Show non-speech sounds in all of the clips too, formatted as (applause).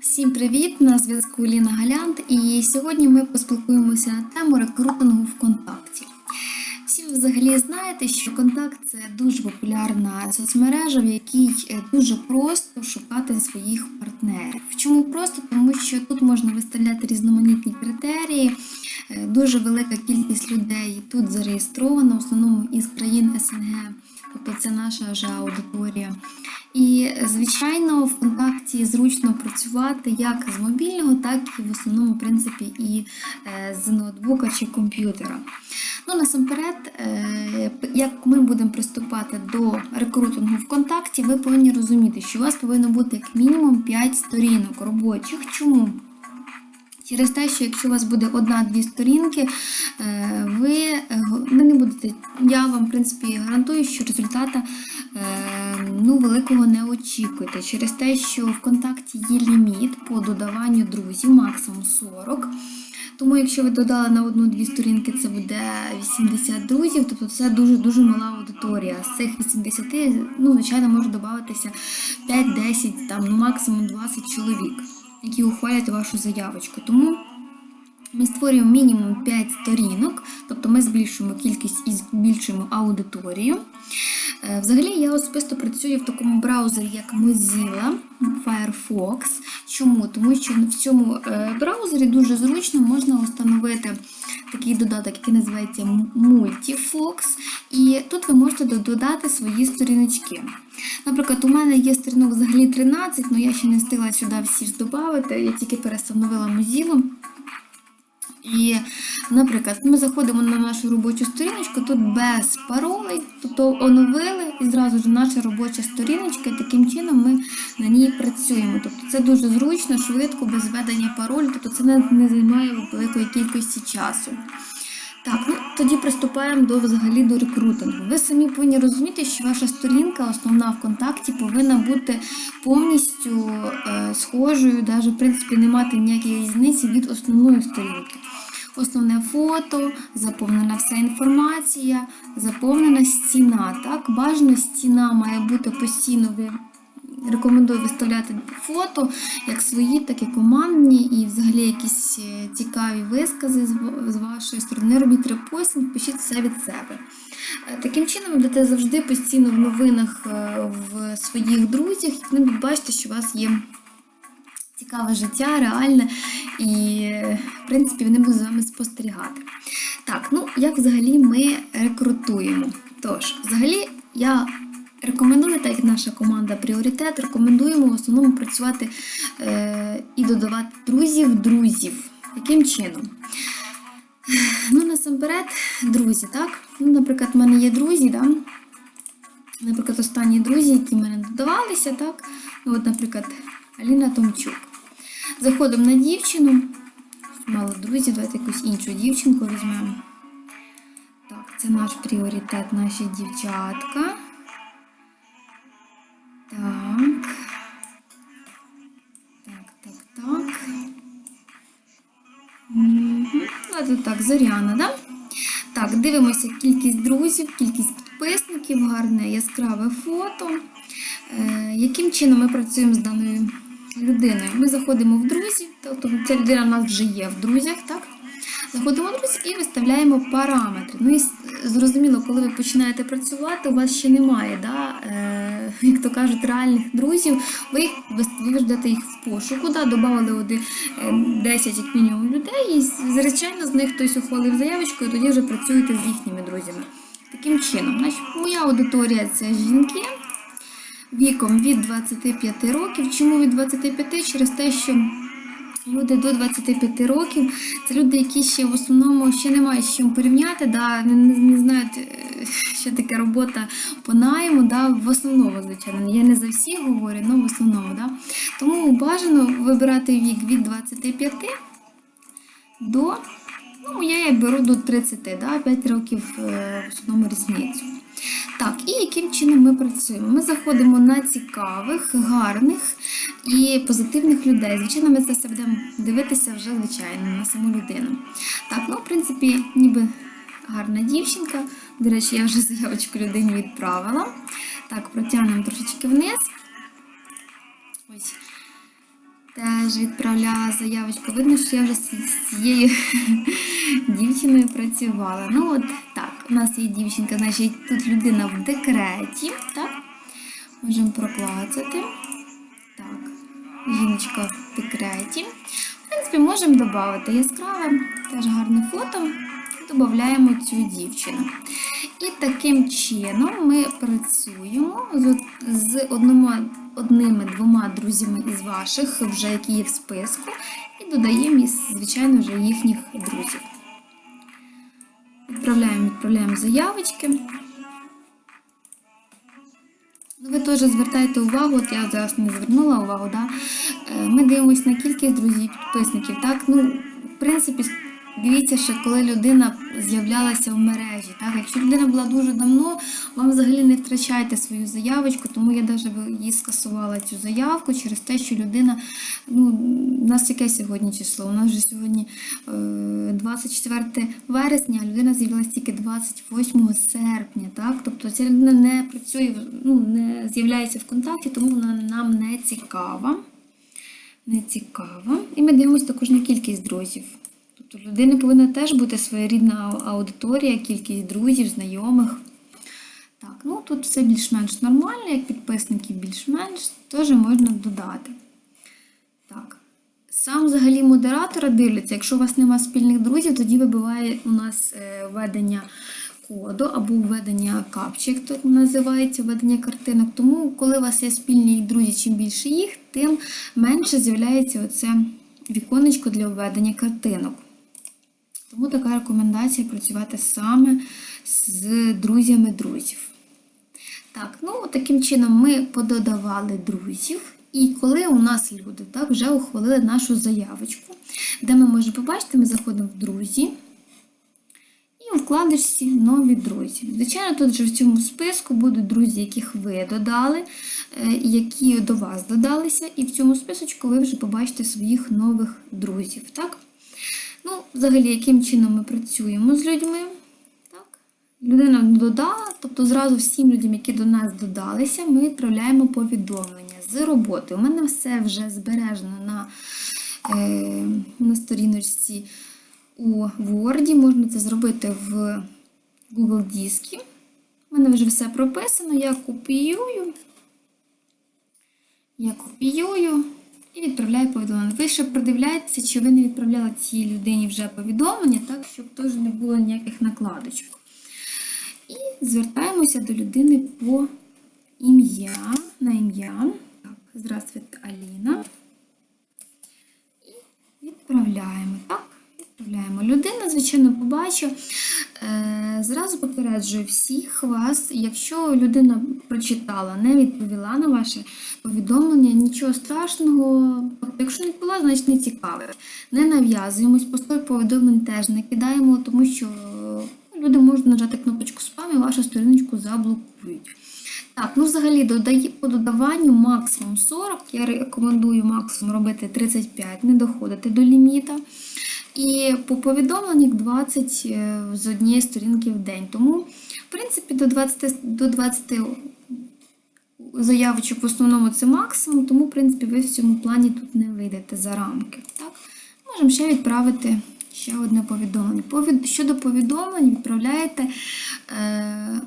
Всім привіт! На зв'язку Ліна Галянт, і сьогодні ми поспілкуємося на тему рекрутингу ВКонтакті. Всі ви взагалі знаєте, що контакт це дуже популярна соцмережа, в якій е, дуже просто шукати своїх партнерів. Чому просто? Тому що тут можна виставляти різноманітні критерії. Е, Дуже велика кількість людей тут зареєстрована, в основному із країн СНГ, тобто це наша вже аудиторія. І, звичайно, в контакті зручно працювати як з мобільного, так і в основному, принципі, і е, з ноутбука чи комп'ютера. Ну, насамперед, е, як ми будемо приступати до рекрутингу ВКонтакті, ви повинні розуміти, що у вас повинно бути як мінімум 5 сторінок робочих. Чому? Через те, що якщо у вас буде одна-дві сторінки, е, ви, не будете. Я вам, в принципі, гарантую, що результата ну, великого не очікуєте. Через те, що в контакті є ліміт по додаванню друзів, максимум 40. Тому, якщо ви додали на одну-дві сторінки, це буде 80 друзів, тобто це дуже-дуже мала аудиторія. З цих 80, ну, звичайно, може додатися 5-10, там, ну, максимум 20 чоловік, які ухвалять вашу заявочку. Тому ми створюємо мінімум 5 сторінок, тобто ми збільшуємо кількість і збільшуємо аудиторію. Е, Взагалі я особисто працюю в такому браузері, як Mozilla Firefox. Чому? Тому що в цьому е, браузері дуже зручно можна встановити такий додаток, який називається Multifox. І тут ви можете додати свої сторіночки. Наприклад, у мене є сторінок взагалі 13, але я ще не встигла сюди всі додати, я тільки перестановила Mozilla. І, наприклад, ми заходимо на нашу робочу сторіночку, тут без паролей, тобто оновили і зразу ж наша робоча сторіночка, і таким чином ми на ній працюємо. Тобто це дуже зручно, швидко, без введення паролю, тобто це не, займає великої кількості часу. Так, ну тоді приступаємо до взагалі до рекрутингу. Ви самі повинні розуміти, що ваша сторінка, основна ВКонтакті, повинна бути повністю е, схожою, навіть в принципі не мати ніякої різниці від основної сторінки. Основне фото, заповнена вся інформація, заповнена стіна. Так, бажано стіна має бути постійно. Рекомендую виставляти фото, як свої, так і командні, і взагалі якісь е, цікаві вискази з вашої сторони. Робіть репостинг, пишіть все від себе. Е, Таким чином, ви будете завжди постійно в новинах е, в своїх друзях, і будуть бачити, що у вас є цікаве життя, реальне, і, в принципі, вони будуть з вами спостерігати. Так, ну як взагалі ми рекрутуємо? Тож, взагалі, я рекомендую, так як наша команда пріоритет, рекомендуємо в основному працювати е, і додавати друзів друзів. Яким чином? Ну, насамперед, друзі, так? Ну, наприклад, в мене є друзі, да? наприклад, останні друзі, які в мене додавалися, так? Ну, от, наприклад, Аліна Томчук. Заходимо на дівчину. Мало друзів, давайте якусь іншу дівчинку візьмемо. Так, це наш пріоритет, наші дівчатка. Так. Так, так, так. Давайте так, Зоряна, да? Так, дивимося кількість друзів, кількість підписників, гарне яскраве фото. Е, яким чином ми працюємо з даною людиною? Ми заходимо в друзі, тобто ця людина в нас вже є в друзях, так? Заходимо в друзі і виставляємо параметри. Ну і зрозуміло, коли ви починаєте працювати, у вас ще немає, да, е, (laughs) як то кажуть, реальних друзів. Ви їх вис- ви ждете їх в пошуку, да, додали один, е, 10 як мінімум людей, і звичайно з них хтось ухвалив заявочку, і тоді вже працюєте з їхніми друзями. Таким чином, значить, моя аудиторія це жінки віком від 25 років. Чому від 25? Через те, що люди до 25 років це люди, які ще в основному ще не мають з чим порівняти, да, не, не, знають, е, (laughs) що таке робота по найму, да, в основному, звичайно. Я не за всіх говорю, але в основному. Да. Тому бажано вибирати вік від 25 до, ну, я беру до 30, да, 5 років е, в основному різницю. Так, і яким чином ми працюємо? Ми заходимо на цікавих, гарних і позитивних людей. Звичайно, ми це все будемо дивитися вже, звичайно, на саму людину. Так, ну, в принципі, ніби гарна дівчинка. До речі, я вже заявочку людині відправила. Так, протягнемо трошечки вниз. Ось. теж відправляла заявочку. Видно, що я вже з цією (laughs) дівчиною працювала. Ну от так, у нас є дівчинка, значить тут людина в декреті, так? Можемо проклацати. Так, жіночка в декреті. В принципі, можемо додати яскраве, теж гарне фото. Додаємо цю дівчину. І таким чином ми працюємо з, з одними, одними двома друзями із ваших, вже які є в списку, і додаємо, звичайно, вже їхніх друзів. Відправляємо, відправляємо заявочки. Ну, ви теж звертайте увагу, от я зараз не звернула увагу, да? Е, ми дивимося на кількість друзів, підписників. Так? Ну, в принципі, дивіться, що коли людина з'являлася в мережі. Так? Якщо людина була дуже давно, вам взагалі не втрачайте свою заявочку, тому я навіть її скасувала цю заявку через те, що людина, ну, у нас яке сьогодні число? У нас вже сьогодні е, 24 вересня, а людина з'явилася тільки 28 серпня. Так? Тобто ця людина не працює, ну, не з'являється в контакті, тому вона нам не цікава. Не цікава. І ми дивимося також на кількість друзів. Тобто в людини повинна теж бути своєрідна аудиторія, кількість друзів, знайомих. Так, ну тут все більш-менш нормально, як підписників більш-менш, теж можна додати. Так. Сам взагалі модератора дивляться, якщо у вас немає спільних друзів, тоді вибиває у нас е, введення коду або введення капчі, як тут називається, введення картинок. Тому, коли у вас є спільні друзі, чим більше їх, тим менше з'являється оце віконечко для введення картинок. Тому така рекомендація працювати саме з друзями друзів. Так, ну таким чином ми пододавали друзів. І коли у нас люди так, вже ухвалили нашу заявочку, де ми можемо побачити, ми заходимо в друзі і у вкладишці нові друзі. Звичайно, тут вже в цьому списку будуть друзі, яких ви додали, які до вас додалися, і в цьому списочку ви вже побачите своїх нових друзів. Так? Ну, взагалі, яким чином ми працюємо з людьми. Так? Людина додала, тобто зразу всім людям, які до нас додалися, ми відправляємо повідомлення з роботи. У мене все вже збережено на, е, на сторіночці у Word. Можна це зробити в Google Дискі. У мене вже все прописано. Я копіюю. Я копіюю. І відправляю повідомлення. Ви ще продивляєтеся, чи ви не відправляли цій людині вже повідомлення, так, щоб теж не було ніяких накладочок. І звертаємося до людини по ім'я, на ім'я. Так, Здравствуйте, Аліна. І відправляємо. Так, відправляємо. Людина, звичайно, побачив. Е, Зразу попереджую всіх вас, якщо людина прочитала, не відповіла на ваше повідомлення, нічого страшного. Якщо не відповіла, значить не цікавить. Не нав'язуємось, пустой повідомлень теж не кидаємо, тому що люди можуть нажати кнопочку спам і вашу сторіночку заблокують. Так, ну взагалі по додаванню максимум 40. Я рекомендую максимум робити 35, не доходити до ліміта. І по повідомленнях 20 з однієї сторінки в день. Тому, в принципі, до 20 до 20 заявочок в основному це максимум, тому, в принципі, ви в цьому плані тут не вийдете за рамки. Так? Можемо ще відправити ще одне повідомлення. Повід... Щодо повідомлень, відправляєте е...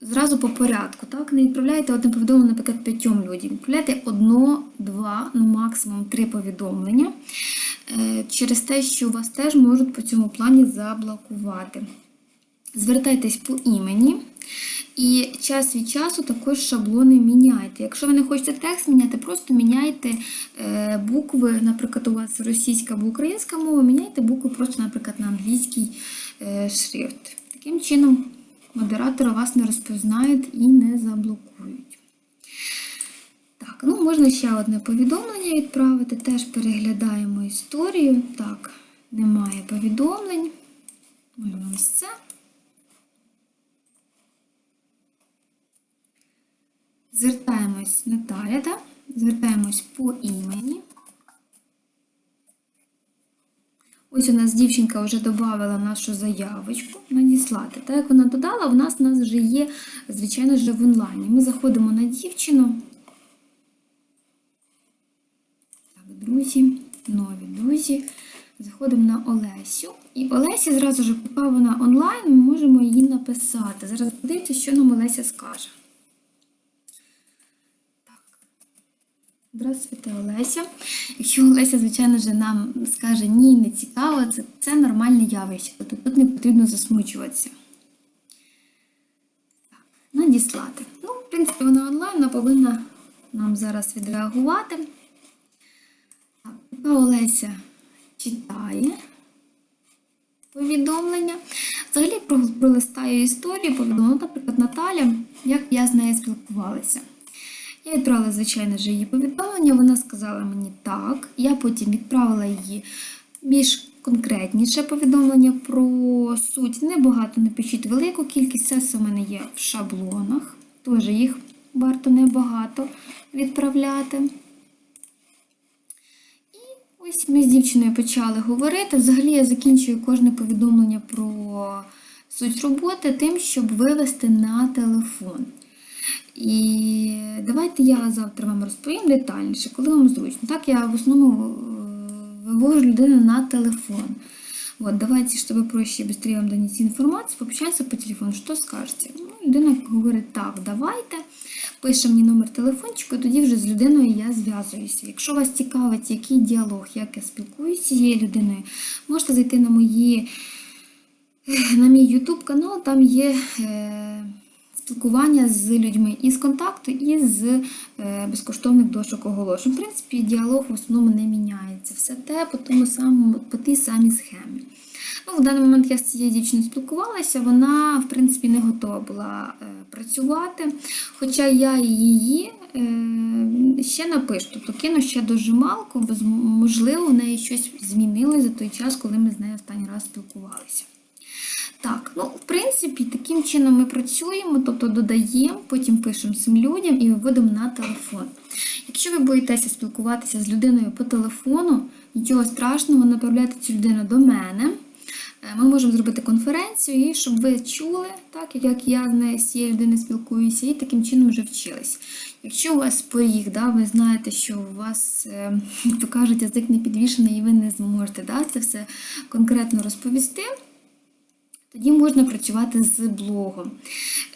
зразу по порядку. Так? Не відправляєте одне повідомлення, наприклад, п'ятьом людям. Відправляєте одно, два, ну максимум три повідомлення. Через те, що вас теж можуть по цьому плані заблокувати. Звертайтесь по імені. І час від часу також шаблони міняйте. Якщо ви не хочете текст міняти, просто міняйте букви, наприклад, у вас російська або українська мова, міняйте букви просто, наприклад, на англійський шрифт. Таким чином, модератори вас не розпознають і не заблокують. Так, ну можна ще одне повідомлення відправити. Теж переглядаємо історію. Так, немає повідомлень. Можна ось це. Звертаємось Наталя, так? звертаємось по імені. Ось у нас дівчинка вже додала нашу заявочку надіслати. Так як вона додала, у нас у нас вже є, звичайно, вже в онлайні. Ми заходимо на дівчину. Так, друзі. нові друзі. Заходимо на Олесю. І Олесі зразу ж, поки вона онлайн, ми можемо її написати. Зараз подивіться, що нам Олеся скаже. Здравствуйте, Олеся. Якщо Олеся, звичайно ж, нам скаже ні, не цікаво, це, це нормальне явище. Тобто тут не потрібно засмучуватися. Так, надіслати. Ну, в принципі, вона онлайн, вона повинна нам зараз відреагувати. Олеся читає повідомлення. Взагалі про- пролистаю історію, повідомлення, наприклад, Наталя, як я з нею спілкувалася. Я відправила, звичайно ж, її повідомлення. Вона сказала мені так. Я потім відправила її більш конкретніше повідомлення про суть. Небагато не велику кількість, це все в мене є в шаблонах. Теж їх варто небагато відправляти. Ось ми з дівчиною почали говорити. Взагалі я закінчую кожне повідомлення про суть роботи тим, щоб вивести на телефон. І давайте я завтра вам розповім детальніше, коли вам зручно. Так, я в основному е, вивожу людину на телефон. Вот, давайте, чтобы проще и быстрее вам донести информацию, пообщаемся по телефону. Що скажете? Ну, людина говорить, так, давайте. Пише мені номер телефончику, і тоді вже з людиною я зв'язуюся. Якщо вас цікавить, який діалог, як я спілкуюся з цією людиною, можете зайти на мої на мій YouTube канал, там є е, спілкування з людьми із контакту, і з е, безкоштовних дошок оголошень. В принципі, діалог в основному не міняється. Все те по тому самому, по тій самій схемі. Ну, в даний момент я з цією дівчиною спілкувалася, вона, в принципі, не готова була е, працювати. Хоча я її е, ще напишу, тобто кину ще дожималку, бо можливо, у неї щось змінилось за той час, коли ми з нею останній раз спілкувалися. Так, ну, в принципі, таким чином ми працюємо, тобто додаємо, потім пишемо цим людям і виводимо на телефон. Якщо ви боїтеся спілкуватися з людиною по телефону, нічого страшного, направляйте цю людину до мене. Е, Ми можемо зробити конференцію, і щоб ви чули, так як я з цією людиною спілкуюся, і таким чином вже вчились. Якщо у вас поріг, да, ви знаєте, що у вас, е, як то кажуть, язик не підвішений і ви не зможете да, це все конкретно розповісти. Тоді можна працювати з блогом.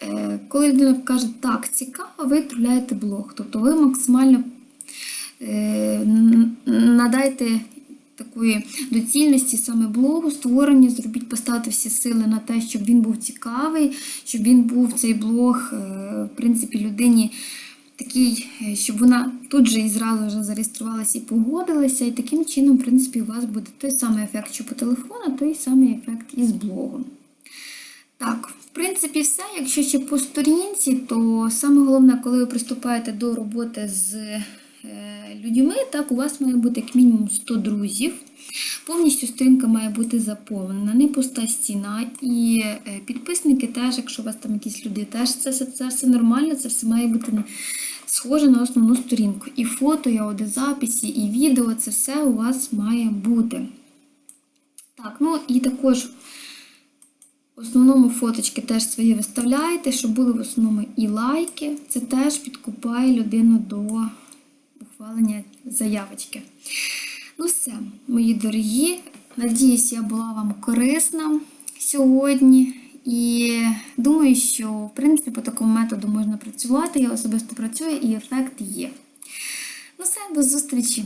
Е, Коли людина каже, так, цікаво, ви відправляєте блог. Тобто ви максимально е, надайте такої доцільності саме блогу, створення, зробіть, поставити всі сили на те, щоб він був цікавий, щоб він був цей блог, е, в принципі, людині. Такий, щоб вона тут же і зразу вже зареєструвалася і погодилася, і таким чином, в принципі, у вас буде той самий ефект, що по телефону, той самий ефект і з блогом. Так, в принципі, все. Якщо ще по сторінці, то саме головне, коли ви приступаєте до роботи з е, людьми, так у вас має бути як мінімум 100 друзів. Повністю сторінка має бути заповнена, не пуста стіна. І е, підписники теж, якщо у вас там якісь люди, теж це, все- це все нормально, це все має бути схоже на основну сторінку. І фото, і аудіозаписи, і відео це все у вас має бути. Так, ну і також в основному фоточки теж свої виставляєте, щоб були в основному і лайки. Це теж підкупає людину до ухвалення заявочки. Ну все, мої дорогі. Надіюсь, я була вам корисна сьогодні. І думаю, що в принципі по такому методу можна працювати. Я особисто працюю і ефект є. Ну все, до зустрічі!